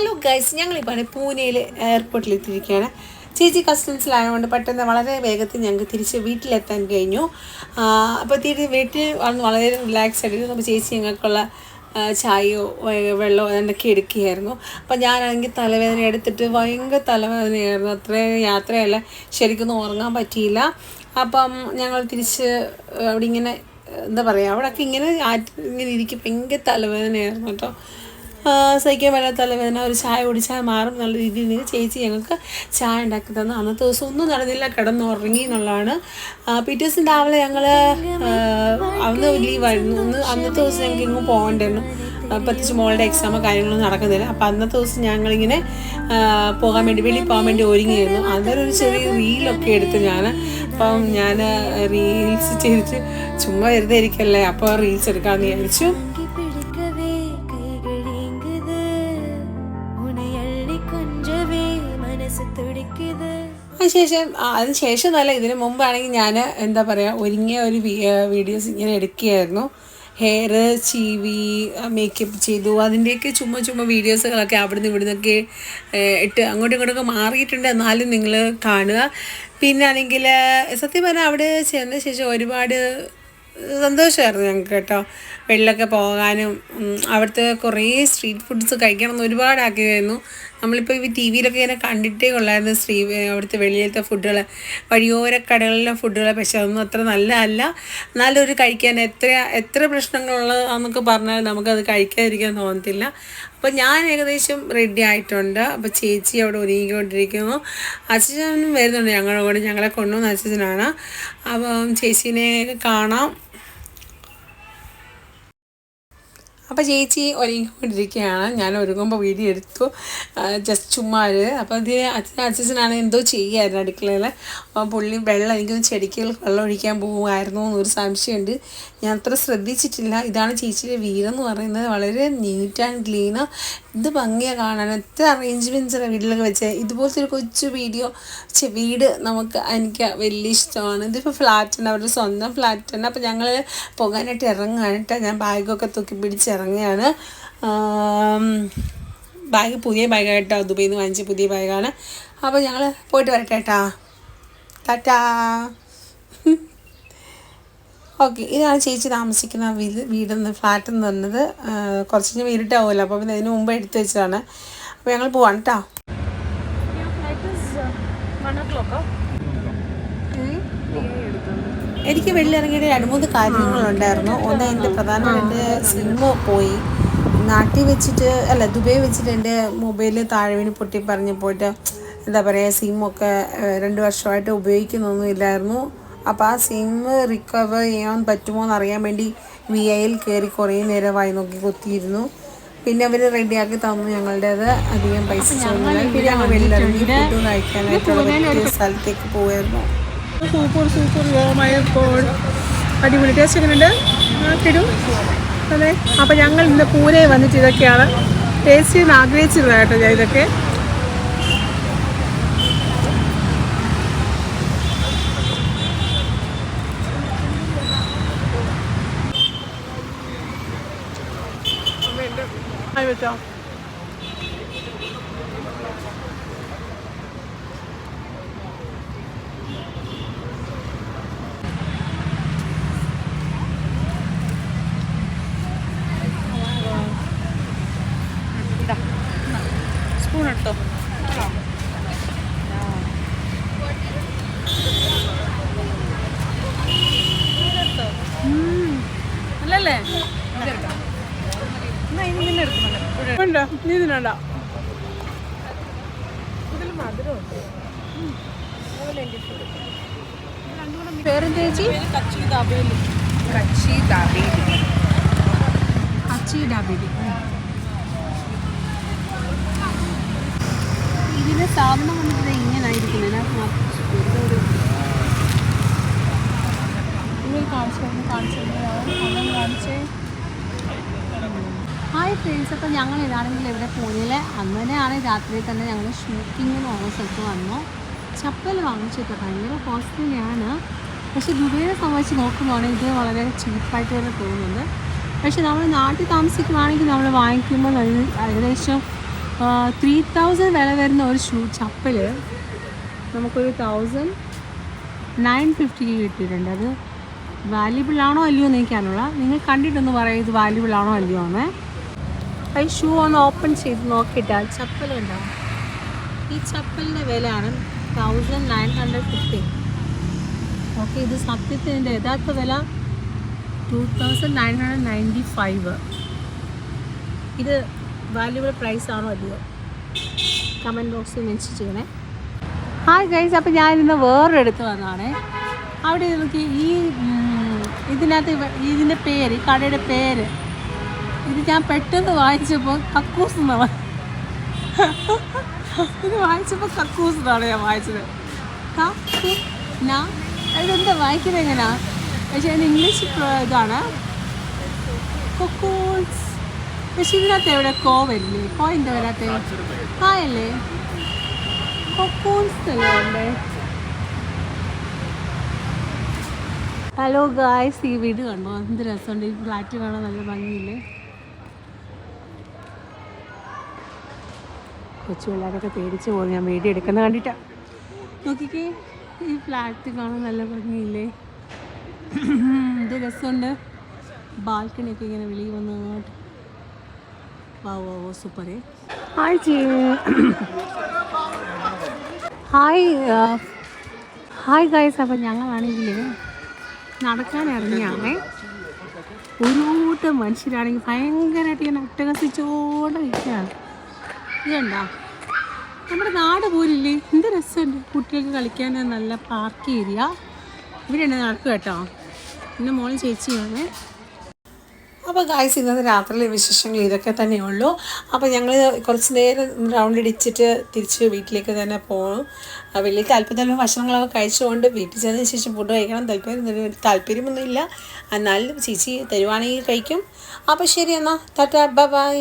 Hello guys ഞങ്ങളിപ്പോൾ പൂനെയിൽ എയർപോർട്ടിൽ എത്തിയിരിക്കുകയാണ് ചേച്ചി കസ്റ്റംസിലായതുകൊണ്ട് പെട്ടെന്ന് വളരെ വേഗത്തിൽ ഞങ്ങൾക്ക് തിരിച്ച് വീട്ടിലെത്താൻ കഴിഞ്ഞു. അപ്പോൾ തിരി വീട്ടിൽ വന്ന് വളരെ റിലാക്സ് ആയിട്ട് അപ്പോൾ ചേച്ചി ഞങ്ങൾക്കുള്ള ചായയോ വെള്ളമോ അതൊക്കെ എടുക്കുകയായിരുന്നു. അപ്പോൾ ഞാനാണെങ്കിൽ തലവേദന എടുത്തിട്ട് ഭയങ്കര തലവേദനയായിരുന്നു. അത്രയും യാത്രയല്ല. ശരിക്കൊന്നും ഉറങ്ങാൻ പറ്റിയില്ല. അപ്പം ഞങ്ങൾ തിരിച്ച് അവിടെ ഇങ്ങനെ എന്താ പറയുക അവിടെയൊക്കെ ഇങ്ങനെ ഇങ്ങനെ ഇരിക്കും. ഭയങ്കര തലവേദനയായിരുന്നു കേട്ടോ. സഹിക്കാൻ പറ്റാത്ത തലവേദന. ഒരു ചായ കുടിച്ചാൽ മാറും എന്നുള്ള രീതിയിൽ ചേച്ചി ഞങ്ങൾക്ക് ചായ ഉണ്ടാക്കി തന്നു. അന്നത്തെ ദിവസം ഒന്നും നടന്നില്ല കിടന്നുറങ്ങി എന്നുള്ളതാണ്. പിറ്റേ ദിവസം രാവിലെ ഞങ്ങൾ അന്ന് ലീവായിരുന്നു. ഒന്ന് അന്നത്തെ ദിവസം ഞങ്ങൾക്ക് ഇങ്ങ് പോകണ്ടായിരുന്നു. പ്രത്യേകിച്ച് മോളുടെ എക്സാമോ കാര്യങ്ങളൊന്നും നടക്കുന്നില്ല. അപ്പോൾ അന്നത്തെ ദിവസം ഞങ്ങളിങ്ങനെ പോകാൻ വേണ്ടി വെളിയിൽ പോകാൻ വേണ്ടി ഒരുങ്ങിയിരുന്നു. അന്നേരം ഒരു ചെറിയ റീലൊക്കെ എടുത്ത് ഞാൻ അപ്പം ഞാൻ റീൽസ് ചെയ്തിട്ട് ചുമ്മാ വെറുതെ ഇരിക്കല്ലേ? അപ്പോൾ റീൽസ് എടുക്കാമെന്ന് വിചാരിച്ചു. അതിനുശേഷം അതിന് അതിനുശേഷം എന്നല്ല ഇതിന് മുമ്പാണെങ്കിൽ ഞാൻ എന്താ പറയുക ഒരുങ്ങിയ ഒരു വീഡിയോസ് ഇങ്ങനെ എടുക്കുകയായിരുന്നു. ഹെയർ ചീവി മേക്കപ്പ് ചെയ്തു. അതിന്റെയൊക്കെ ചുമ്മാ ചുമ്മാ വീഡിയോസുകളൊക്കെ അവിടുന്ന് ഇവിടുന്നൊക്കെ ഇട്ട് അങ്ങോട്ടും ഇങ്ങോട്ടൊക്കെ മാറിയിട്ടുണ്ട്. എന്നാലും നിങ്ങൾ കാണുക. പിന്നെ ആണെങ്കിൽ സത്യം പറഞ്ഞാൽ അവിടെ ചെന്ന ശേഷം ഒരുപാട് സന്തോഷമായിരുന്നു ഞങ്ങൾക്ക് കേട്ടോ. വെള്ളൊക്കെ പോകാനും അവിടുത്തെ കുറേ സ്ട്രീറ്റ് ഫുഡ്സ് കഴിക്കണം എന്ന് ഒരുപാട് ആഗ്രഹമായിരുന്നു നമ്മളിപ്പോൾ ഈ ടി വിയിലൊക്കെ ഇങ്ങനെ കണ്ടിട്ടേ ഉള്ളായിരുന്നു സ്ത്രീ അവിടുത്തെ വെളിയിലത്തെ ഫുഡുകൾ വഴിയോര കടകളിലെ ഫുഡുകൾ പക്ഷെ അതൊന്നും അത്ര നല്ലതല്ല. എന്നാലും ഒരു കഴിക്കാൻ എത്ര എത്ര പ്രശ്നങ്ങളുള്ളതാന്നൊക്കെ പറഞ്ഞാൽ നമുക്കത് കഴിക്കാതിരിക്കാൻ തോന്നത്തില്ല. അപ്പോൾ ഞാൻ ഏകദേശം റെഡി ആയിട്ടുണ്ട്. അപ്പോൾ ചേച്ചി അവിടെ ഒരുങ്ങിക്കൊണ്ടിരിക്കുന്നു. അച്ഛനും വരുന്നുണ്ട്. ഞങ്ങളുടെ കൂടെ ഞങ്ങളെ കൊണ്ടുവന്ന അച്ഛനാണ്. അപ്പം ചേച്ചീനെ കാണാം. അപ്പോൾ ചേച്ചി ഒരുങ്ങിക്കൊണ്ടിരിക്കുകയാണ്. ഞാൻ ഒരുങ്ങുമ്പോൾ വീഡിയോ എടുത്തു. ജസ്റ്റ് ചുമ്മാ ഒരു അപ്പോൾ ഇതിന് അച്ഛൻ അച്ഛനാണ് എന്തോ ചെയ്യുമായിരുന്നു അടുക്കളയിൽ അപ്പോൾ പുള്ളി വെള്ളം എനിക്കൊന്ന് ചെടിക്കൽ വെള്ളം ഒഴിക്കാൻ പോകുമായിരുന്നു എന്നൊരു സംശയമുണ്ട്. ഞാൻ അത്ര ശ്രദ്ധിച്ചിട്ടില്ല. ഇതാണ് ചേച്ചിയുടെ വീടെന്ന് പറയുന്നത്. വളരെ നീറ്റ് ആൻഡ് ക്ലീനാ ഇത് ഭംഗിയാണ് കാണാൻ. എത്ര അറേഞ്ച്മെന്റ്സ് വീട്ടിലൊക്കെ വെച്ച്. ഇതുപോലത്തെ ഒരു കൊച്ചു വീഡിയോ വീട് നമുക്ക് എനിക്ക് വലിയ ഇഷ്ടമാണ്. ഇതിപ്പോൾ ഫ്ലാറ്റാണ് അവരുടെ സ്വന്തം ഫ്ലാറ്റാണ് അപ്പോൾ ഞങ്ങൾ പോകാനായിട്ട് ഇറങ്ങുകയാണ് കേട്ടോ ഞാൻ ബാഗൊക്കെ തൂക്കി പിടിച്ച് ഇറങ്ങുകയാണ് ബാഗ് പുതിയ ബാഗ് കേട്ടോ ദുബൈയിൽ നിന്ന് വാങ്ങിച്ച പുതിയ ബാഗാണ്. അപ്പോൾ ഞങ്ങൾ പോയിട്ട് വരട്ടെ കേട്ടാ ടാറ്റാ. ഓക്കെ ഇതാണ് ചേച്ചി താമസിക്കുന്ന വീട് വീടെന്ന് ഫ്ലാറ്റ് എന്ന് പറഞ്ഞത് കുറച്ച് കഴിഞ്ഞ് വീരിട്ടാവുമല്ലോ അപ്പോൾ പിന്നെ ഇതിന് മുമ്പ് എടുത്തു വെച്ചതാണ്. അപ്പോൾ ഞങ്ങൾ പോവാണ് കേട്ടോ എനിക്ക് വെള്ളിയിറങ്ങിയിട്ട് രണ്ട് മൂന്ന് കാര്യങ്ങളുണ്ടായിരുന്നു. ഒന്ന് എന്റെ പ്രധാനമായിട്ട് സിമ്മ് പോയി. നാട്ടിൽ വെച്ചിട്ട് അല്ല ദുബൈ വെച്ചിട്ട് എന്റെ മൊബൈൽ താഴെ വീണ് പൊട്ടി പറഞ്ഞ് പോയിട്ട് എന്താ പറയുക സിമ്മൊക്കെ രണ്ട് വർഷമായിട്ട് ഉപയോഗിക്കുന്നൊന്നും ഇല്ലായിരുന്നു. അപ്പോൾ ആ സിം റിക്കവർ ചെയ്യാൻ പറ്റുമോ എന്നറിയാൻ വേണ്ടി വി ഐയിൽ കയറി കുറേ നേരമായി നോക്കി കുത്തിയിരുന്നു. പിന്നെ അവർ റെഡിയാക്കി തന്നു ഞങ്ങളുടേത്. അധികം പൈസ ചോദിച്ചില്ല പിന്നെ ഞങ്ങൾ വെള്ളിയിറങ്ങി ഫുഡ് കഴിക്കാനായിട്ടുള്ള പറ്റിയ സ്ഥലത്തേക്ക് പോവായിരുന്നു സൂപ്പർ സൂപ്പർ മയപ്പോൾ അടിപൊളി. ടേസ്റ്റ് എങ്ങനെയുണ്ട്? കിടും. അതെ. അപ്പം ഞങ്ങൾ ഇന്ന് പൂനെ വന്നിട്ട് ഇതൊക്കെയാണ്. ടേസ്റ്റ് ചെയ്യുന്ന ആഗ്രഹിച്ചിരുന്നത് കേട്ടോ ഞാൻ ഇതൊക്കെ. വെച്ചാൽ വേണ്ട. നീ തിന്നണ്ട പേരെന്താ ചേച്ചി? കച്ചി ദാബേലി. കച്ചി ദാബേലി. കച്ചി ദാബേലി. ഇതിന് സാധനം വന്നിട്ട് ഇങ്ങനെ ആയിരിക്കും ഹായ് ഫ്രണ്ട്സ് അപ്പോൾ ഞങ്ങൾ ഇതാണെങ്കിൽ ഇവിടെ പൂനെയിലെ അങ്ങനെയാണ് രാത്രി തന്നെ ഞങ്ങൾ ഷൂട്ടിംഗ് എന്ന് സ്ഥലത്ത് വന്നു. ചപ്പൽ വാങ്ങിച്ചിട്ട് ഭയങ്കര കോസ്റ്റ്ലിയാണ് പക്ഷേ ദുബൈയെ സംബന്ധിച്ച് നോക്കുമ്പോഴാണ് ഇത് വളരെ ചീപ്പായിട്ട് തന്നെ തോന്നുന്നുണ്ട് പക്ഷേ നമ്മൾ നാട്ടിൽ താമസിക്കുവാണെങ്കിൽ നമ്മൾ വാങ്ങിക്കുമ്പോൾ ഏകദേശം ത്രീ തൗസൻഡ് വില വരുന്ന ഒരു ഷൂ ചപ്പൽ നമുക്കൊരു തൗസൻഡ് നയൻ ഫിഫ്റ്റിക്ക് കിട്ടിയിട്ടുണ്ട്. അത് വാല്യുബിൾ ആണോ അല്ലയോ എന്ന് എനിക്കറിയില്ല നിങ്ങൾ കണ്ടിട്ടൊന്ന് പറയും ഇത് വാല്യുബിൾ ആണോ അല്ലയോ എന്ന് ഈ ഷൂ ഒന്ന് ഓപ്പൺ ചെയ്ത് നോക്കിയിട്ടാൽ ആ ഉണ്ടാവും ഈ ചപ്പലിന്റെ വിലയാണ് thousand nine hundred fifty. Okay ഇത് സത്യത്തിന്റെ യഥാർത്ഥ വില two thousand nine hundred ninety five. ഇത് വാല്യുബിൾ പ്രൈസ് ആണോ അല്ലയോ? കമന്റ് ബോക്സിൽ മെൻഷൻ ചെയ്യണേ. ഹായ് ഗൈസ് അപ്പോൾ ഞാൻ ഇന്ന് വേറൊരിടത്ത് വന്നതാണ്. അവിടെ നമുക്ക് ഈ ഇതിനകത്ത് ഇതിന്റെ പേര് കടയുടെ പേര് ഇത് ഞാൻ പെട്ടെന്ന് വായിച്ചപ്പോൾ കക്കൂസ് എന്നാണ്. ഇത് വായിച്ചപ്പോൾ കക്കൂസ് എന്നാണ് ഞാൻ വായിച്ചത്. നാ. ഇതെന്താ വായിക്കുന്നത് എങ്ങനെയാ പക്ഷേ അതിന് ഇംഗ്ലീഷ് ഇതാണ്. കൊക്കൂൺസ് പക്ഷെ ഇതിനകത്ത് എവിടെ? കോ വരില്ലേ? കോ എന്താ വരാത്ത കായല്ലേ കൊക്കൂൺസ് അല്ലേ ഉണ്ട് ഹലോ ഗായ്സ് ഈ വീട് കണ്ടോ? എന്ത് രസമുണ്ട്. ഈ ഫ്ലാറ്റ് കാണാൻ നല്ല ഭംഗിയില്ലേ? കൊച്ചു പിള്ളേരൊക്കെ പേടിച്ച് പോകും ഞാൻ വീഡിയോ എടുക്കുന്ന കണ്ടിട്ടാ. നോക്കിക്കേ ഈ ഫ്ലാറ്റ് കാണാൻ നല്ല ഭംഗിയില്ലേ? ഇത് രസമുണ്ട്. ബാൽക്കണിയൊക്കെ ഇങ്ങനെ വെളിയിൽ വന്നു വാ സൂപ്പറേ. ഹായ് ചേ. ഹായ് ഹായ് ഗൈസ് അപ്പം ഞങ്ങളാണെങ്കിൽ നടക്കാൻ ഇറങ്ങിയാണേ. ഒരു കൂട്ടം മനുഷ്യരാണെങ്കിൽ ഭയങ്കരമായിട്ട് ഇങ്ങനെ ഒട്ടകസിച്ചോണ്ട് നിൽക്കുകയാണ്. ഇതുണ്ടോ? നമ്മുടെ നാട് പോലില്ലേ? എന്ത് രസമുണ്ട്? കുട്ടികൾക്ക് കളിക്കാൻ നല്ല പാർക്ക് ഏരിയ ഇവിടെയാണ് നടക്കുക കേട്ടോ. പിന്നെ മോൾ ചേച്ചിയാണ് അപ്പോൾ ഗായ്സ് ഇന്നത്തെ രാത്രിയിലെ വിശേഷങ്ങൾ ഇതൊക്കെ തന്നെ ഉള്ളൂ അപ്പോൾ ഞങ്ങൾ കുറച്ച് നേരം റൗണ്ട് അടിച്ചിട്ട് തിരിച്ച് വീട്ടിലേക്ക് തന്നെ പോകും വലിയ താല്പര്യമുള്ള ഭക്ഷണങ്ങളൊക്കെ കഴിച്ചുകൊണ്ട് വീട്ടിൽ ചെന്നതിന് ശേഷം ഫുഡ് കഴിക്കണം. താല്പര്യം താല്പര്യമൊന്നുമില്ല എന്നാലും ചേച്ചി തരുവാണെങ്കിൽ കഴിക്കും. അപ്പോൾ ശരി എന്നാൽ ടാറ്റ. ബൈ.